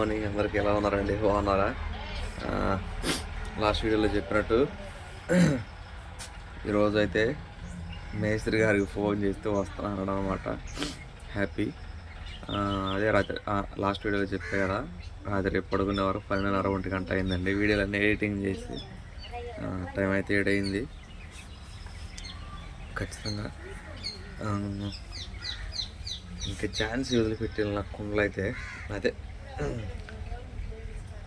Morning అందరికి ఎలా ఉన్నారండి? బాగున్నారా? లాస్ట్ వీడియోలో చెప్పినట్టు ఈరోజు అయితే మేస్త్రి గారికి ఫోన్ చేస్తూ వస్తున్నాను అనమాట హ్యాపీ అదే రాత్రి లాస్ట్ వీడియోలో చెప్పే కదా రాత్రి పడుకునే వరకు పన్నెండున్నర ఒంటి గంట అయిందండి. వీడియోలన్నీ ఎడిటింగ్ చేసి టైం అయితే ఏడైంది ఖచ్చితంగా. ఇంకా ఛాన్స్ వదిలిపెట్టిన నా కుండలు అయితే అదే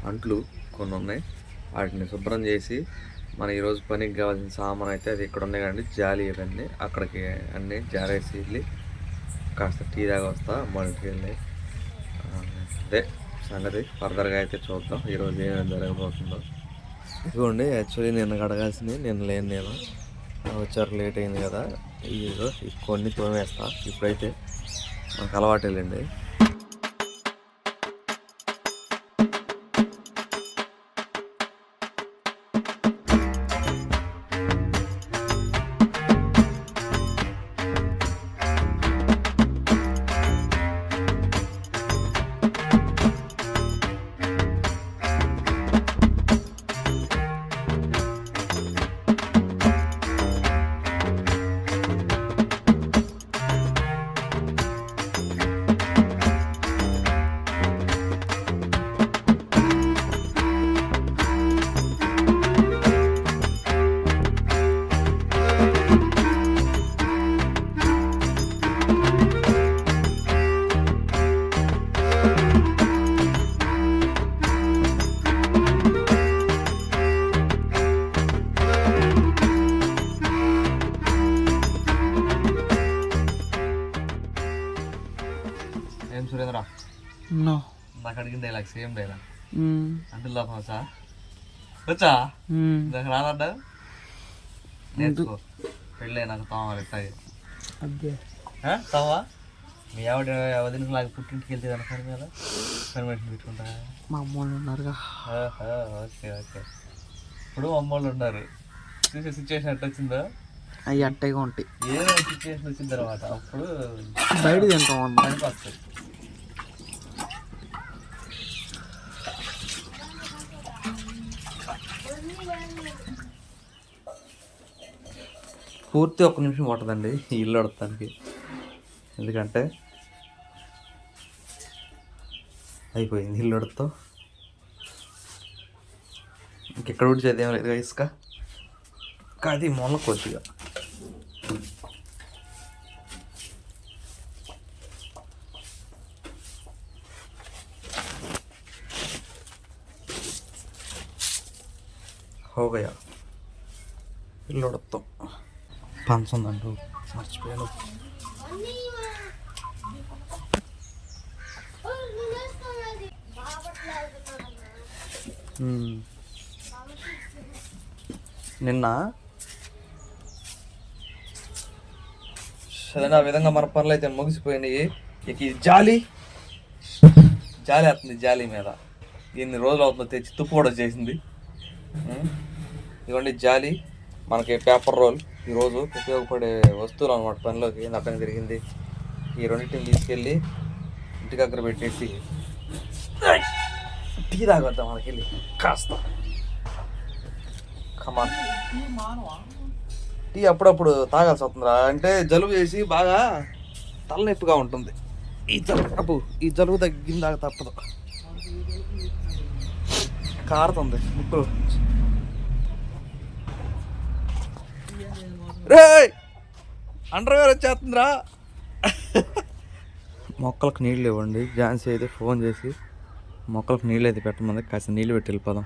అంట్లు కొన్ని ఉన్నాయి. వాటిని శుభ్రం చేసి మన ఈరోజు పనికి కావాల్సిన సామాన్ అయితే అది ఇక్కడ ఉన్నాయి కదండి జాలి ఇవన్నీ. అక్కడికి అన్నీ జారేసి వెళ్ళి కాస్త టీ దాకా వస్తా మొదటికి వెళ్ళి అదే సంగతి. ఫర్దర్గా అయితే చూద్దాం. ఈరోజు ఏమేమి జరగబోతుందో. ఇదిగోండి యాక్చువల్లీ నిన్న కడగాల్సింది నిన్న లేని నేను వచ్చారు లేట్ అయింది కదా. ఇదిగో కొన్ని తోమేస్తా. ఇప్పుడైతే మనకు అలవాటు వెళ్ళండి నాకు అడిగిన డైలాగ్ సేమ్ డైలాగ్. అంటే లోపం వచ్చా? వచ్చా? మ్మ్. నాకు రాదంట. నేర్చుకో. పెళ్ళే నాకు ఇట్లాగే అబ్బే. తోమా? మీ ఆవిడ వదిన లాగా పుట్టింటికి వెళ్తే కనుక మీద పర్మిషన్ పెట్టుకుంటా. మా అమ్మ వాళ్ళు ఉన్నారుగా ఓకే ఓకే. ఇప్పుడు అమ్మోళ్ళు ఉన్నారు. చూసే సిచ్యువేషన్ ఎట్ట వచ్చిందో? అవి అట్టగా ఉంటాయి. ఏదో సిచ్యువేషన్ వచ్చిన తర్వాత అప్పుడు బయట తింటాం అన్న పనికి వస్తుంది పూర్తి ఒక్క నిమిషం పట్టదండి ఈ ఇల్లు అడతానికి ఎందుకంటే అయిపోయింది ఇల్లు అడుగుతాం ఇంకెక్కడ ఉడిచేది ఏం లేదు ఇసుక కాదు మొన్న కొద్దిగా हो गया ఇల్లు ఉడతాం పంచ ఉందంటూ మర్చిపోయాను నిన్న సరే ఆ విధంగా మన పనులు అయితే ముగిసిపోయినాయి. ఇక ఈ జాలి జాలి వస్తుంది జాలి మీద. ఎన్ని రోజులు అవుతుందో తెచ్చి తుప్పు కూడా చేసింది. ఇవ్వండి ఇదిగోండి జాలి మనకి పేపర్ రోల్ ఈరోజు ఉపయోగపడే వస్తువులు అనమాట పనిలోకి నా జరిగింది ఈ రెండింటిని తీసుకెళ్ళి ఇంటి దగ్గర పెట్టేసి టీ తాగొద్దాం మనకి వెళ్ళి. కాస్త. కమాన్ టీ అప్పుడప్పుడు తాగాల్సి వస్తుందిరా. అంటే జలుబు చేసి బాగా తలనొప్పిగా ఉంటుంది. ఈ జలుబు ఈ జలుబు తగ్గిందాక తప్పదు. కారుతుంది. ముక్కులు రే అండర్వేర్ వచ్చేస్తుందిరా. మొక్కలకు నీళ్ళు ఇవ్వండి. ఝాన్సీ అయితే ఫోన్ చేసి మొక్కలకు నీళ్ళు అయితే పెట్టమంది. కాస్త నీళ్ళు పెట్టి వెళ్ళిపోదాం.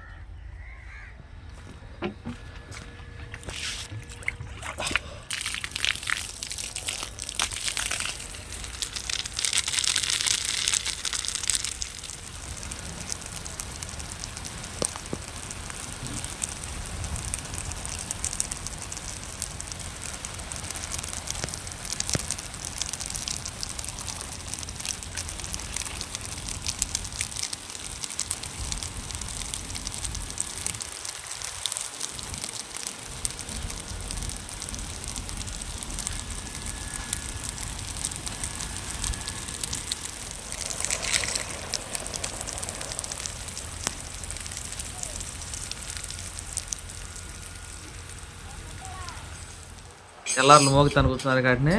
తెల్లారులు మోగుతాను కూర్చున్నారు కాబట్టి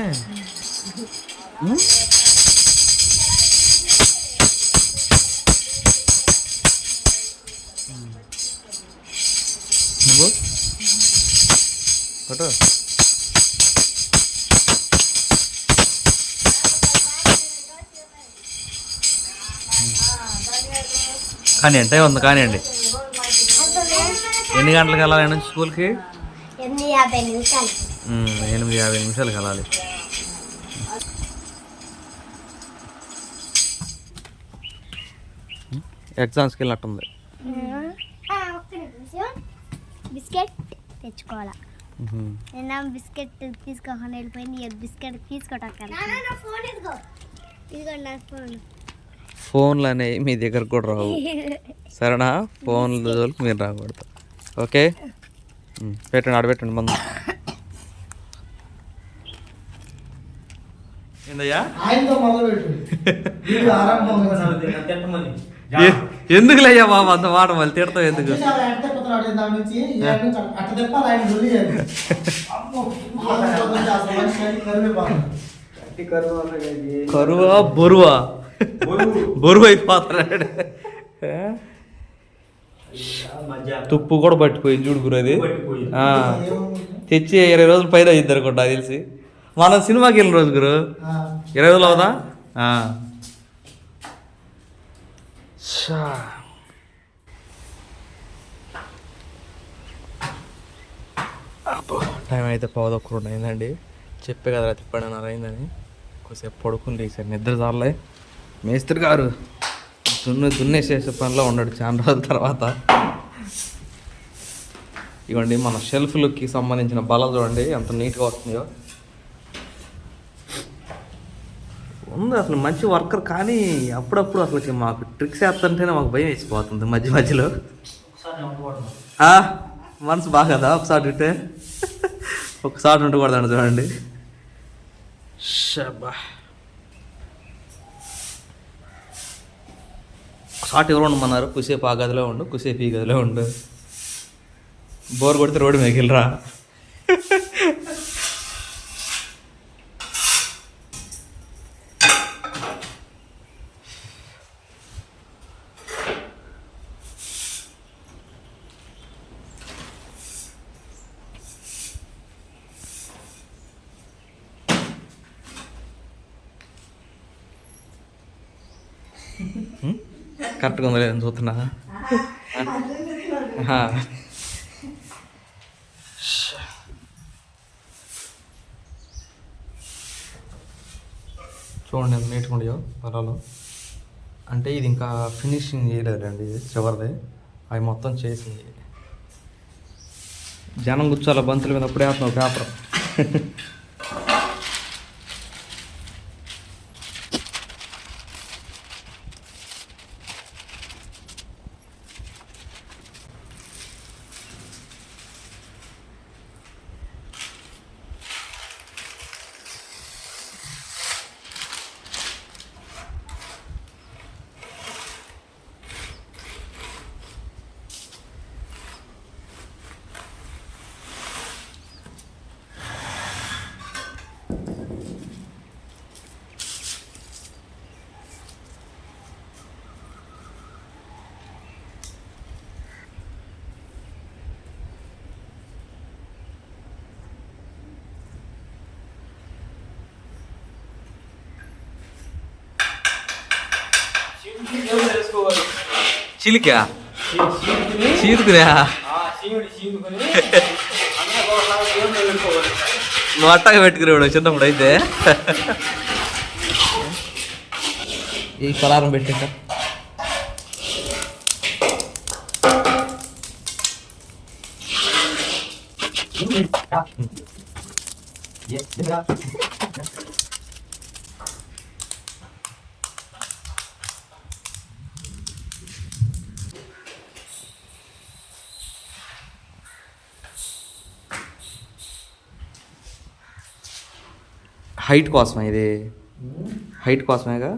నువ్వు? ఫోటో? కానీ టైం ఉంది కానివ్వండి ఎన్ని గంటలకు వెళ్ళాలి? నుంచి స్కూల్కి? ఎనిమిది యాభై నిమిషాలు ఎనిమిది యాభై నిమిషాలకు వెళ్ళాలి ఎగ్జామ్స్కి వెళ్ళినట్టుంది ఒక్క నిమిషం. బిస్కెట్ తెచ్చుకోవాలా. నిన్న బిస్కెట్ తీసుకోకుండా వెళ్ళిపోయింది. బిస్కెట్ తీసుకోవటం ఇదిగోండి నా ఫోన్ ఫోన్లు అనేవి మీ దగ్గర కూడా రావు. సరేనా? ఫోన్ల జోలికి మీరు రాకూడదు. ఓకే? పెట్టండి ఆడబెట్టండి మందు. ఏందయ్యా ఆయనతో మొదలుపెట్టు ఆరంభం ఎందుకులయ్యా బాబు అంత మాట మళ్ళీ తిడతావు ఎందుకు. కరువా బొరువా? బరువు. అయిపోతున్నాడు. తుప్పు కూడా పట్టిపోయింది చూడు గురు అది. తెచ్చి ఇరవై రోజులు పైన అయ్యింది అనుకుంటా నాకు తెలిసి. మనం సినిమాకి వెళ్ళిన రోజు గురు. ఇరవై రోజులు అవుదా? టైం అయితే పదొక్క రెండు అయిందండి చెప్పే కదా రాత్రి పన్నెండున్నర అయిందని కొద్దిసేపు పడుకుని లేచారు నిద్ర చాలే మేస్త్రి గారు దున్ను దున్నేసేసే పనిలో ఉన్నాడు చాలా రోజుల తర్వాత. ఇవ్వండి మన షెల్ఫ్లకి సంబంధించిన బలం చూడండి ఎంత నీట్గా వస్తుందో ఉంది అసలు మంచి వర్కర్ కానీ అప్పుడప్పుడు అసలు మాకు ట్రిక్స్ వేస్తుంటేనే మాకు భయం వేసిపోతుంది మధ్య మధ్యలో. మనసు బాగా కదా ఒకసారి ఉంటే ఒకసారి ఉండకూడదండి చూడండి. షబ్బా ఒకసారి ఎవరు ఉండమన్నారు? కుసేపు ఆ గదిలో ఉండు కుసేపు ఈ గదిలో ఉండు. బోర్ కొడితే రోడ్డు కరెక్ట్గా ఆ. చూడండి ఎంత నీట్గా ఉండయో పొలాలు అంటే ఇది ఇంకా ఫినిషింగ్ చేయలేదండి ఇది చివరిది. అవి మొత్తం చేసింది. జనం కూర్చోాల బంతుల మీద అప్పుడే వేస్తున్నావు పేపర్. చిలికా? చీరుకురా నువ్వు అట్టగా పెట్టుకునేవాడు చిన్నప్పుడు అయితే. ఈ పలారం yeah. హైట్ కోసమే ఇది? హైట్ కోసమేగా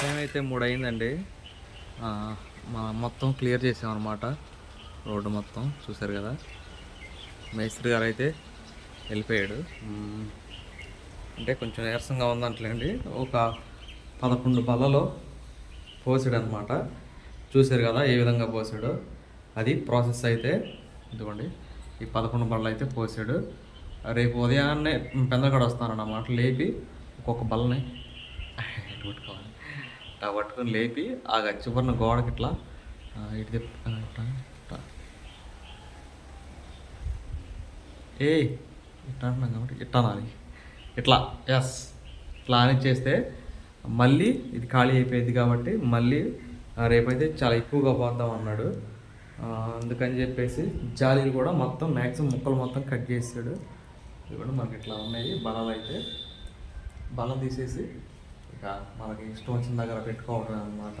టైం అయితే మూడు అయిందండి మొత్తం క్లియర్ చేసామన్నమాట. రోడ్డు మొత్తం చూసారు కదా. మేస్త్రి గారు అయితే వెళ్ళిపోయాడు. అంటే కొంచెం నీరసంగా ఉందంటలేండి. ఒక పదకొండు బల్లలో పోసాడు అనమాట చూసారు కదా ఏ విధంగా పోసాడు. అది ప్రాసెస్ అయితే ఇదిగోండి. ఈ పదకొండు బల్లలు అయితే పోసాడు. రేపు ఉదయాన్నే పెందకడ వస్తానన్నమాట. లేపి ఒక్కొక్క బల్లని పట్టుకోవాలి. ఇట్లా పట్టుకొని లేపి ఆ చివరిన గోడకి ఇట్లా ఇటు తిప్ప ఏ ఇట్లా అంటున్నాం కాబట్టి ఇట్లా అనాలి. ఇట్లా ఎస్ ఇట్లా అని చేస్తే మళ్ళీ ఇది ఖాళీ అయిపోయింది కాబట్టి మళ్ళీ రేపైతే చాలా ఎక్కువగా పోద్దాం అన్నాడు. అందుకని చెప్పేసి జాలీలు కూడా మొత్తం మ్యాక్సిమం ముక్కలు మొత్తం కట్ చేసాడు. ఇవి కూడా మనకి ఇట్లా ఉన్నాయి. బలాలు అయితే బలం తీసేసి ఇక మనకి ఇష్టం వచ్చిన దగ్గర పెట్టుకోవడం అనమాట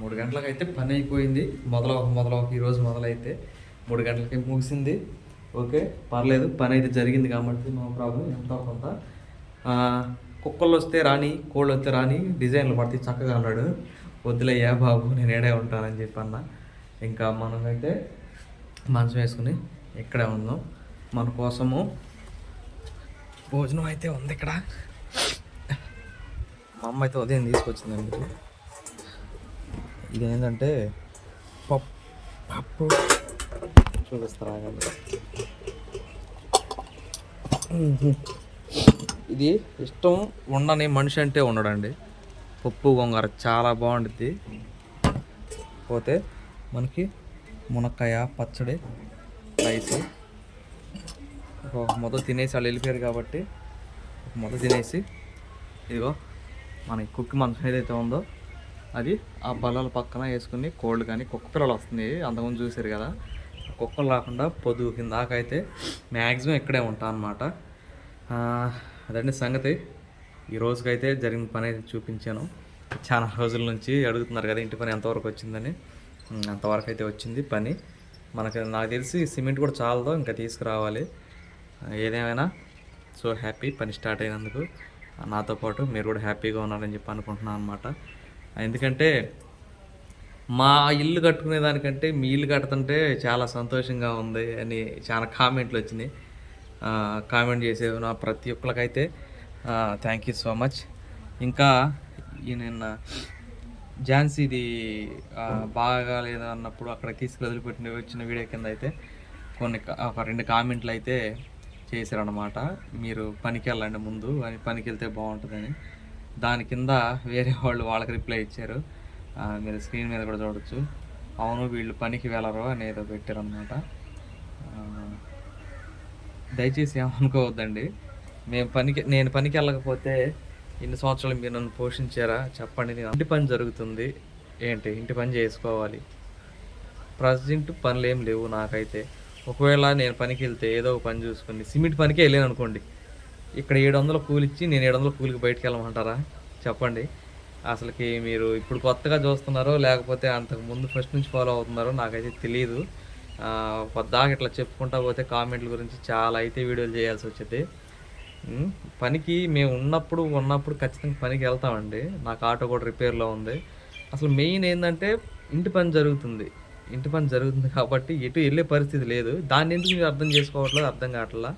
మూడు గంటలకు అయితే పని అయిపోయింది. మొదలవక మొదలవక ఈరోజు మొదలైతే మూడు గంటలకి ముగిసింది. ఓకే పర్లేదు పని అయితే జరిగింది కాబట్టి నో ప్రాబ్లం ఎంతో కొంత కుక్కలు వస్తే రాని కోళ్ళు వస్తే రాని డిజైన్లు పడితే చక్కగా అన్నాడు. వద్దులయ్యా బాబు నేను ఏడే ఉంటానని చెప్పి అన్న ఇంకా మనమైతే మంచం వేసుకుని ఇక్కడే ఉందాం మన కోసము భోజనం అయితే ఉంది ఇక్కడ. మా అమ్మ అయితే ఉదయం తీసుకొచ్చిందండి. ఇది ఏంటంటే పప్పు. పప్పు చూపిస్తారా ఇది ఇష్టం ఉండని మనిషి అంటే ఉండడండి. పప్పు గొంగర చాలా బాగుంటుంది పోతే మనకి మునక్కాయ పచ్చడి రైస్. మొదలు తినేసి వాళ్ళు వెళ్ళిపోయారు కాబట్టి మొదలు తినేసి ఇదిగో. మన ఈ కుక్కి మంచం ఏదైతే ఉందో అది ఆ బల్లల పక్కన వేసుకుని కోళ్ళు కానీ కుక్క పిల్లలు వస్తుంది అంతకుముందు చూసారు కదా కుక్కలు రాకుండా పొద్దు కిందాకైతే మ్యాక్సిమం ఇక్కడే ఉంటాను అనమాట అదండి సంగతి. ఈ రోజుకైతే జరిగిన పని అయితే చూపించాను. చాలా రోజుల నుంచి అడుగుతున్నారు కదా ఇంటి పని ఎంతవరకు వచ్చిందని. అంతవరకు అయితే వచ్చింది పని. మనకి నాకు తెలిసి సిమెంట్ కూడా చాలదో ఇంకా తీసుకురావాలి. ఏదేమైనా. సో హ్యాపీ పని స్టార్ట్ అయినందుకు. నాతో పాటు మీరు కూడా హ్యాపీగా ఉన్నారని చెప్పి అనుకుంటున్నాను అనమాట ఎందుకంటే మా ఇల్లు కట్టుకునే దానికంటే మీ ఇల్లు కడుతుంటే చాలా సంతోషంగా ఉంది అని చాలా కామెంట్లు వచ్చినాయి. కామెంట్ చేసే నా ప్రతి ఒక్కరికైతే థ్యాంక్ యూ సో మచ్ ఇంకా ఈ నిన్న ఝాన్సీది బాగా లేదన్నప్పుడు అక్కడ తీసుకు వదిలిపెట్టిన వచ్చిన వీడియో కింద అయితే కొన్ని కా- ఒక రెండు కామెంట్లు అయితే చేశారనమాట మీరు పనికి వెళ్ళండి ముందు అని పనికి వెళ్తే బాగుంటుందని. దాని కింద వేరే వాళ్ళు వాళ్ళకి రిప్లై ఇచ్చారు. మీరు స్క్రీన్ మీద కూడా చూడొచ్చు. అవును వీళ్ళు పనికి వెళ్ళరు అని ఏదో పెట్టారనమాట దయచేసి ఏమనుకోవద్దండి. మేము పనికి నేను పనికి వెళ్ళకపోతే ఇన్ని సంవత్సరాలు మీరు నన్ను పోషించారా? చెప్పండి నేను ఇంటి పని జరుగుతుంది. ఏంటి? ఇంటి పని చేసుకోవాలి. ప్రజెంట్ పనులు ఏం లేవు నాకైతే. ఒకవేళ నేను పనికి వెళ్తే ఏదో ఒక పని చూసుకుని సిమెంట్ పనికే వెళ్ళాను అనుకోండి. ఇక్కడ ఏడు వందల కూలిచ్చి నేను ఏడు వందల కూలికి బయటకు వెళ్ళమంటారా చెప్పండి. అసలుకి మీరు ఇప్పుడు కొత్తగా చూస్తున్నారో లేకపోతే అంతకు ముందు ఫస్ట్ నుంచి ఫాలో అవుతున్నారో నాకైతే తెలియదు ఆ, ఇట్లా చెప్పుకుంటా పోతే కామెంట్ల గురించి చాలా అయితే వీడియోలు చేయాల్సి వచ్చింది. పనికి మేము ఉన్నప్పుడు ఉన్నప్పుడు ఖచ్చితంగా పనికి వెళ్తామండి. నాకు ఆటో కూడా రిపేర్లో ఉంది. అసలు మెయిన్ ఏంటంటే ఇంటి పని జరుగుతుంది. ఇంటి పని జరుగుతుంది కాబట్టి ఎటు వెళ్ళే పరిస్థితి లేదు. దాన్ని ఎందుకు మీరు అర్థం చేసుకోవట్లేదు అర్థం కావట్లా?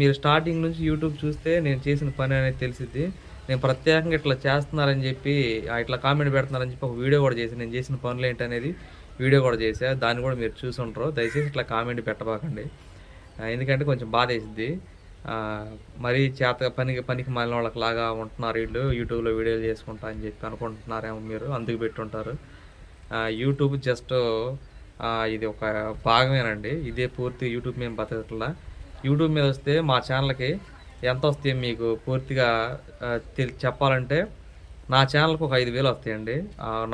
మీరు స్టార్టింగ్ నుంచి యూట్యూబ్ చూస్తే నేను చేసిన పని అనేది తెలిసిద్ది. నేను ప్రత్యేకంగా ఇట్లా చేస్తున్నారని చెప్పి ఇట్లా కామెంట్ పెడుతున్నారని చెప్పి ఒక వీడియో కూడా చేసి నేను చేసిన పనులు ఏంటనేది వీడియో కూడా చేసా దాన్ని కూడా మీరు చూసి ఉంటారు. దయచేసి ఇట్లా కామెంట్ పెట్టబాకండి. ఎందుకంటే కొంచెం బాధ వేసిద్ది మరీ చేత పనికి పనికి మళ్ళీ వాళ్ళకి లాగా ఉంటున్నారు వీళ్ళు. యూట్యూబ్లో వీడియోలు చేసుకుంటా అని చెప్పి అనుకుంటున్నారేమో మీరు. అందుకు పెట్టుంటారు. యూట్యూబ్ జస్ట్ ఇది ఒక భాగమేనండి. ఇదే పూర్తి యూట్యూబ్ మేము బతకట్లా. యూట్యూబ్ మీద వస్తే మా ఛానల్కి ఎంత వస్తాయి మీకు పూర్తిగా చెప్పాలంటే నా ఛానల్కి ఒక ఐదు వేలు వస్తాయండి.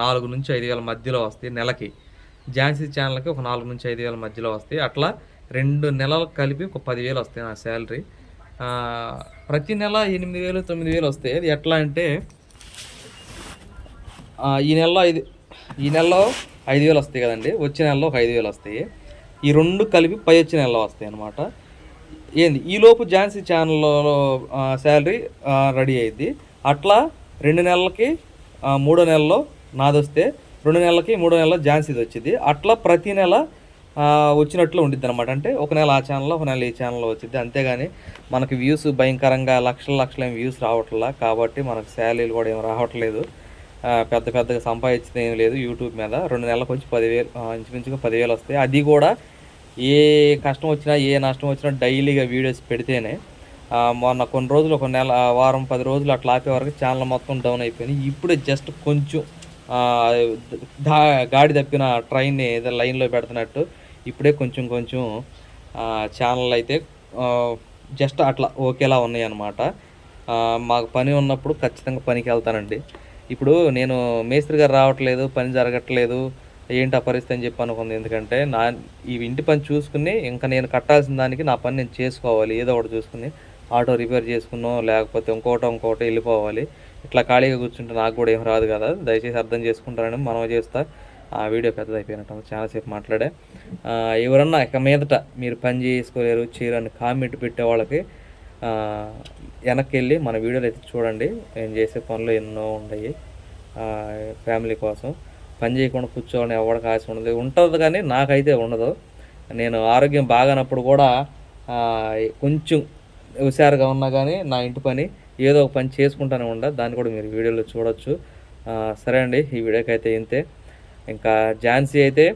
నాలుగు నుంచి ఐదు వేల మధ్యలో వస్తాయి నెలకి. ఝాన్సీ ఛానల్కి ఒక నాలుగు నుంచి ఐదు వేల మధ్యలో వస్తాయి. అట్లా రెండు నెలలు కలిపి ఒక పదివేలు వస్తాయి నా శాలరీ ప్రతి నెల ఎనిమిది వేలు తొమ్మిది వేలు వస్తాయి. అది ఎట్లా అంటే ఈ నెలలో ఐదు ఈ నెలలో ఐదు వేలు వస్తాయి కదండి. వచ్చే నెలలో ఒక ఐదు వేలు వస్తాయి. ఈ రెండు కలిపి పై వచ్చే నెలలో వస్తాయి అనమాట ఏంది? ఈలోపు ఝాన్సీ ఛానల్లో శాలరీ రెడీ అయ్యింది అట్లా రెండు నెలలకి మూడో నెలలో నాది వస్తే రెండు నెలలకి మూడో నెలలో ఝాన్సీది వచ్చింది అట్లా ప్రతి నెల వచ్చినట్లు ఉండిద్ది అనమాట అంటే ఒక నెల ఆ ఛానల్లో ఒక నెల ఈ ఛానల్లో వచ్చింది అంతేగాని మనకి వ్యూస్ భయంకరంగా లక్షల లక్షల వ్యూస్ రావట్లా. కాబట్టి మనకు శాలరీలు కూడా ఏం రావట్లేదు. పెద్ద పెద్దగా సంపాదించింది ఏం లేదు యూట్యూబ్ మీద. రెండు నెలలకు వచ్చి పదివేలు ఇంచుమించుగా పదివేలు వస్తాయి. అది కూడా ఏ కష్టం వచ్చినా ఏ నష్టం వచ్చినా డైలీగా వీడియోస్ పెడితేనే మొన్న కొన్ని రోజులు ఒక నెల వారం పది రోజులు అట్లా ఆపే వరకు ఛానల్ మొత్తం డౌన్ అయిపోయింది ఇప్పుడే జస్ట్ కొంచెం దా గాడి తప్పిన ట్రైన్ని ఏదో లైన్లో పెడుతున్నట్టు ఇప్పుడే కొంచెం కొంచెం ఛానల్ అయితే జస్ట్ అట్లా ఓకేలా ఉన్నాయి అన్నమాట. మాకు పని ఉన్నప్పుడు ఖచ్చితంగా పనికి వెళ్తానండి. ఇప్పుడు నేను మేస్త్రి గారు రావట్లేదు పని జరగట్లేదు ఏంటి ఆ పరిస్థితి అని చెప్పి అనుకుంది. ఎందుకంటే నా ఈ ఇంటి పని చూసుకుని ఇంకా నేను కట్టాల్సిన దానికి నా పని నేను చేసుకోవాలి ఏదో ఒకటి చూసుకుని ఆటో రిపేర్ చేసుకున్నో లేకపోతే ఇంకోటో ఇంకోటో వెళ్ళిపోవాలి. ఇట్లా ఖాళీగా కూర్చుంటే నాకు కూడా ఏం రాదు కదా. దయచేసి అర్థం చేసుకుంటారని మనం చేస్తా. ఆ వీడియో పెద్దది అయిపోయినట్టు చాలాసేపు మాట్లాడే. ఎవరన్నా ఇక మీదట మీరు పని చేసుకోలేరు చేయరని అని కామెంట్ పెట్టే వాళ్ళకి వెనక్కి వెళ్ళి మన వీడియోలు అయితే చూడండి. నేను చేసే పనులు ఎన్నో ఉన్నాయి ఫ్యామిలీ కోసం. పని చేయకుండా కూర్చోవాలని ఎవరికి ఆశ ఉండదు. ఉంటుంది కానీ నాకైతే ఉండదు. నేను ఆరోగ్యం బాగానప్పుడు కూడా కొంచెం హుషారుగా ఉన్నా కానీ నా ఇంటి పని ఏదో ఒక పని చేసుకుంటానే ఉండ. దాన్ని కూడా మీరు వీడియోలో చూడొచ్చు. సరే అండి ఈ వీడియోకి అయితే ఇంతే. ఇంకా ఝాన్సీ అయితే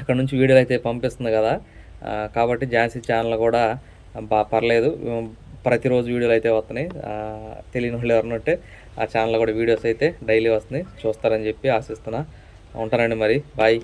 అక్కడ నుంచి వీడియోలు అయితే పంపిస్తుంది కదా. కాబట్టి ఝాన్సీ ఛానల్ కూడా బా పర్లేదు. ప్రతిరోజు వీడియోలు అయితే వస్తున్నాయి. తెలియని వాళ్ళు ఎవరినంటే ఆ ఛానల్లో కూడా వీడియోస్ అయితే డైలీ వస్తున్నాయి. చూస్తారని చెప్పి ఆశిస్తున్నా. ఉంటానండి మరి. బాయ్.